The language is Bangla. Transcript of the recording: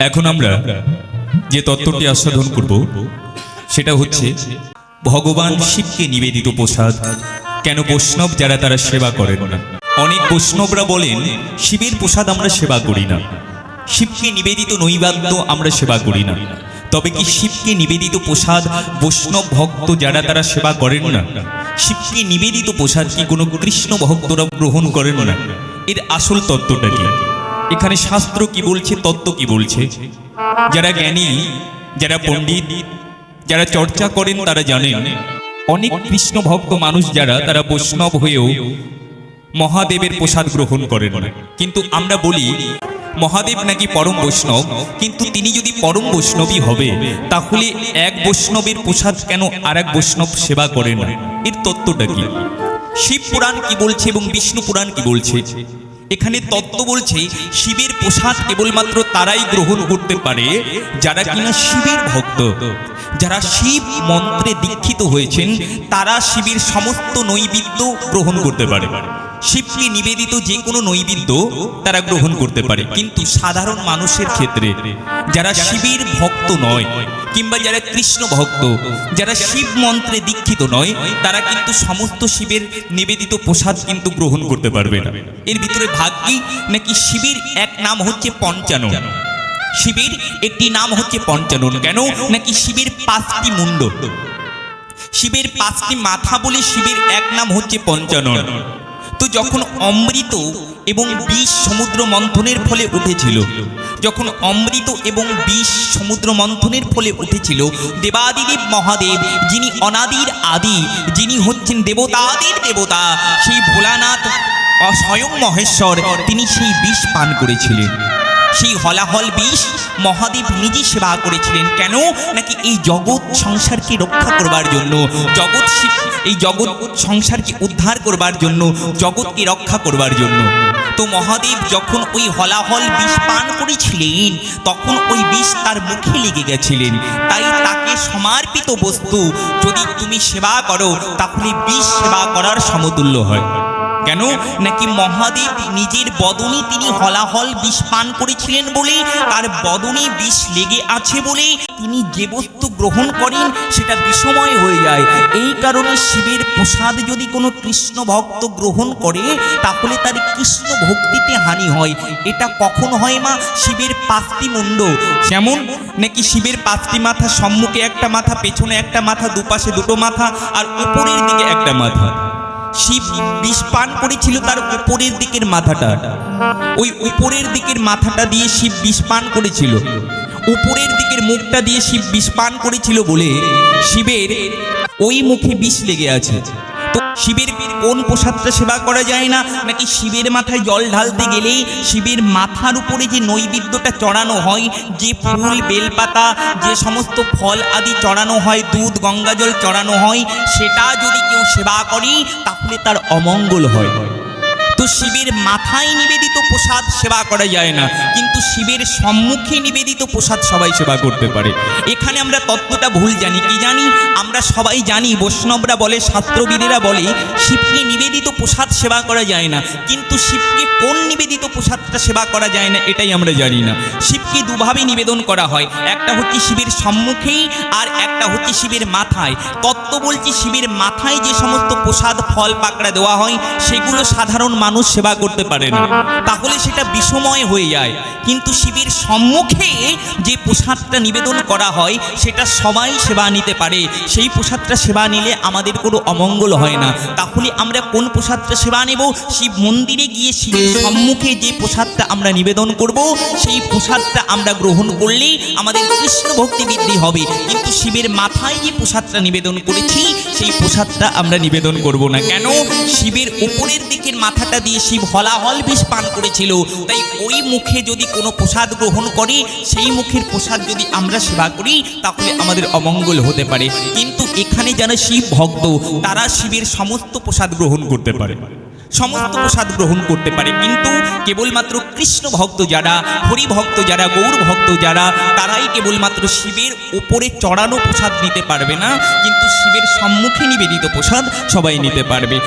এখন আমরা যে তত্ত্বটি আস্বাদন করব, সেটা হচ্ছে ভগবান শিবকে নিবেদিত প্রসাদ। কেন বৈষ্ণব যারা তারা সেবা করেন না? অনেক বৈষ্ণবরা বলেন, শিবের প্রসাদ আমরা সেবা করি না। শিবকে নিবেদিত নৈবাদ্য আমরা সেবা করি না। তবে কি শিবকে নিবেদিত প্রসাদ বৈষ্ণব ভক্ত যারা তারা সেবা করেন না? শিবকে নিবেদিত প্রসাদ কি কোনো কৃষ্ণ ভক্তরা গ্রহণ করেন না? এর আসল তত্ত্বটা কি? এখানে শাস্ত্র কি বলছে, তত্ত্ব কি বলছে? যারা জ্ঞানী, যারা পণ্ডিত, যারা চর্চা করেন, তারা জানেন, অনেক কৃষ্ণ ভক্ত মানুষ যারা, তারা বৈষ্ণব হয়েও মহাদেবের প্রসাদ গ্রহণ করেন কিন্তু আমরা বলি, মহাদেব নাকি পরম বৈষ্ণব? কিন্তু তিনি যদি পরম বৈষ্ণবী হবে, তাহলে এক বৈষ্ণবের প্রসাদ কেন আর এক বৈষ্ণব সেবা করে না? এর তত্ত্বটা কি? শিব পুরাণ কি বলছে এবং বিষ্ণু পুরাণ কি বলছে? এখানে তত্ত্ব বলছে, শিবের প্রসাদ কেবলমাত্র তারাই গ্রহণ করতে পারে যারা কিনা শিবের ভক্ত। যারা শিব মন্ত্রে দীক্ষিত হয়েছেন, তারা শিবের সমস্ত নৈবিদ্য গ্রহণ করতে পারে। শিবকে নিবেদিত যে কোনো নৈবেদ্য তারা গ্রহণ করতে পারে। কিন্তু সাধারণ মানুষের ক্ষেত্রে যারা শিবের ভক্ত নয় কিংবা যারা কৃষ্ণ ভক্ত, যারা শিব মন্ত্রে দীক্ষিত নয়, তারা কিন্তু সমস্ত শিবের নিবেদিত প্রসাদ কিন্তু গ্রহণ করতে পারবে না। এর ভিতরে ভাগ কি? নাকি শিবের এক নাম হচ্ছে পঞ্চানন? শিবের একটি নাম হচ্ছে পঞ্চানন। কেন? নাকি শিবের পাঁচটি মুন্ড? শিবের পাঁচটি মাথা বলে শিবের এক নাম হচ্ছে পঞ্চানন। তো যখন অমৃত এবং বিষ সমুদ্র মন্থনের ফলে উঠেছিল, যখন অমৃত এবং বিষ সমুদ্র মন্থনের ফলে উঠেছিল, দেবাদিদেব মহাদেব, যিনি অনাদির আদি, যিনি হচ্ছেন দেবতাদের দেবতা, সেই ভোলানাথ স্বয়ং মহেশ্বর, তিনি সেই বিষ পান করেছিলেন। সেই হলাহল বিষ মহাদেব নিজে সেবা করেছিলেন। কেন? নাকি এই জগৎ সংসারকে রক্ষা করবার জন্য? জগৎ শিব- এই জগৎ সংসারকে উদ্ধার করবার জন্য, জগৎকে রক্ষা করবার জন্য। তো মহাদেব যখন ওই হলাহল বিষ পান করেছিলেন, তখন ওই বিষ তার মুখে লেগে গেছিলেন। তাই তাকে সমর্পিত বস্তু, যদি তুমি সেবা করো, তাহলে বিষ সেবা করার সমতুল্য হয়। কেন? নাকি মহাদেব নিজের বদনে তিনি হলাহল বিষ পান করেছিলেন বলে? তার বদনে বিষ লেগে আছে বলে তিনি যে বস্তু গ্রহণ করেন সেটা বিষময় হয়ে যায়। এই কারণে শিবের প্রসাদ যদি কোনো কৃষ্ণ ভক্ত গ্রহণ করে, তাহলে তার কৃষ্ণ ভক্তিতে হানি হয়। এটা কখন হয় মা? শিবের পাঁচটি মুন্ড যেমন, নাকি শিবের পাঁচটি মাথা সম্মুখে একটা মাথা, পেছনে একটা মাথা, দুপাশে দুটো মাথা, আর উপরের দিকে একটা মাথা। শিব বিষ পান করেছিল তার উপরের দিকের মাথাটা। ওই উপরের দিকের মাথাটা দিয়ে শিব বিষ পান করেছিল। উপরের দিকের মুখটা দিয়ে শিব বিষ পান করেছিল বলে শিবের ওই মুখে বিষ লেগে আছে। তো শিবের কোন প্রসাদটা সেবা করা যায় না? নাকি শিবের মাথায় জল ঢালতে গেলেই শিবের মাথার উপরে যে নৈবেদ্যটা চড়ানো হয়, যে ফুল, বেলপাতা, যে সমস্ত ফল আদি চড়ানো হয়, দুধ, গঙ্গাজল চড়ানো হয়, সেটা যদি কেউ সেবা করে তাহলে তার অমঙ্গল হয়। তো শিবের মাথায় নিবেদিত প্রসাদ সেবা করা যায় না। কিন্তু শিবের সম্মুখে নিবেদিত প্রসাদ সবাই সেবা করতে পারে। এখানে আমরা তত্ত্বটা ভুল জানি। কি জানি? আমরা সবাই জানি, বৈষ্ণবরা বলে, শাস্ত্রবিদেরা বলে, শিবকে নিবেদিত প্রসাদ সেবা করা যায় না। কিন্তু শিবকে কোন নিবেদিত প্রসাদটা সেবা করা যায় না, এটাই আমরা জানি না। শিবকে দুভাবে নিবেদন করা হয়। একটা হচ্ছে শিবের সম্মুখেই আর একটা হচ্ছে শিবের মাথায়। তত্ত্ব বলছি, শিবের মাথায় যে সমস্ত প্রসাদ, ফল, পাকড়া দেওয়া হয়, সেগুলো সাধারণ মানুষ সেবা করতে পারে না। তাহলে সেটা বিষময় হয়ে যায়। কিন্তু শিবের সম্মুখে যে প্রসাদটা নিবেদন করা হয়, সেটা সবাই সেবা নিতে পারে। সেই প্রসাদটা সেবা নিলে আমাদের কোনো অমঙ্গল হয় না। তাহলে আমরা কোন প্রসাদটা সেবা নেব? শিব মন্দিরে গিয়ে শিবের সম্মুখে যে প্রসাদটা আমরা নিবেদন করব, সেই প্রসাদটা আমরা গ্রহণ করলেই আমাদের কৃষ্ণ ভক্তি বৃদ্ধি হবে। কিন্তু শিবের মাথায় যে প্রসাদটা নিবেদন করেছি, সেই প্রসাদটা আমরা নিবেদন করব না। কেন? শিবের উপরের দিকের মাথাটা দিয়ে শিব হলাহল বিষ পান করেছিল। তাই ওই মুখে যদি কোনো প্রসাদ গ্রহণ করে, সেই মুখের প্রসাদ যদি আমরা সেবা করি, তাহলে আমাদের অমঙ্গল হতে পারে। কিন্তু এখানে যারা শিব ভক্ত, তারা শিবের সমস্ত প্রসাদ গ্রহণ করতে পারে। সমস্ত প্রসাদ গ্রহণ করতে পারে। কিন্তু কেবলমাত্র কৃষ্ণ ভক্ত যারা, হরি ভক্ত যারা, গৌর ভক্ত যারা, তারাই কেবলমাত্র শিবের ওপরে চড়ানো প্রসাদ নিতে পারবে না। কিন্তু শিবের সম্মুখে নিবেদিত প্রসাদ সবাই নিতে পারবে।